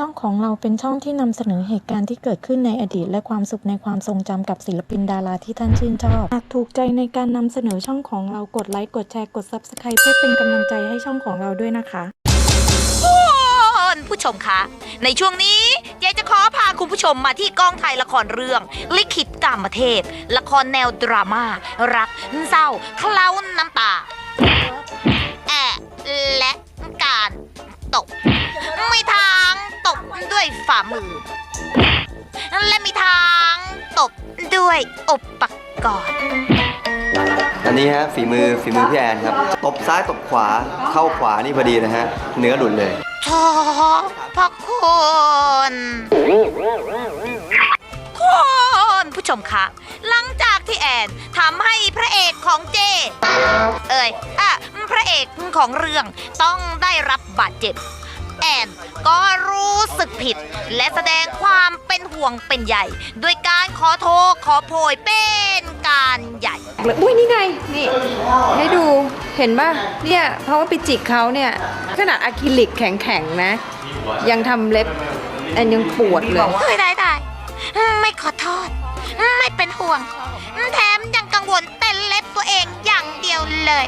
ช่องของเราเป็นช่องที่นำเสนอเหตุการณ์ที่เกิดขึ้นในอดีต และความสุขในความทรงจำกับศิลปินดาราที่ท่านชื่นชอบ หากถูกใจในการนำเสนอช่องของเรากดไลค์กดแชร์กด Subscribe เพื่อเป็นกำลังใจให้ช่องของเราด้วยนะคะคุณผู้ชมคะ ในช่วงนี้เจ๊จะขอพาคุณผู้ชมมาที่กองถ่ายละครเรื่อง ลิขิตกามเทพ ละครแนวดราม่ารักเศร้าเคล้าน้ำตา ด้วยฝ่ามือ และมีทางตบด้วยอุปกรณ์อันนี้ฮะฝีมือฝีมือพี่แอนครับ ตบซ้ายตบขวาเข้าขวานี่พอดีนะฮะเนื้อหลุดเลยขอพระคุณคุณผู้ชมคะ หลังจากที่แอนทำให้พระเอกของเจ เอ่ยอะพระเอกของเรื่องต้องได้รับบาดเจ็บ แอนก็รู้สึกผิด และแสดงความเป็นห่วงเป็นใหญ่ด้วยการขอโทษขอโพยเป็นการใหญ่เลยอุ้ยนี่ไง นี่ ให้ดูเห็นป่ะ เนี่ย เพราะว่าไปจิกเขาเนี่ย ขนาดอะคริลิกแข็งๆนะ ยังทำเล็บแอนยังปวดเลย เฮ้ยได้ได้ไม่ขอโทษ ไม่เป็นห่วง แถมยังกังวลเป็นเล็บตัวเองอย่างเดียวเลย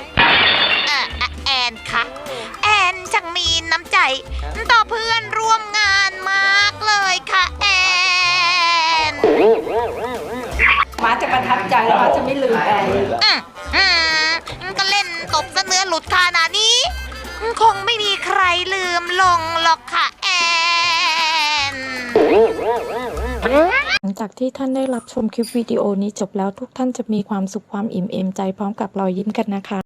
ช่างมีน้ำใจ ต่อเพื่อนร่วมงานมากเลยค่ะแอน มาจะประทับใจแล้วมาจะไม่ลืมแอนอืมอืมก็เล่นตบซะเนื้อหลุดขนาดนี้ คงไม่มีใครลืมลงหรอกค่ะแอน หลังจากที่ท่านได้รับชมคลิปวิดีโอนี้จบแล้วทุกท่านจะมีความสุขความอิ่มเอมใจพร้อมกับรอยยิ้มกันนะคะ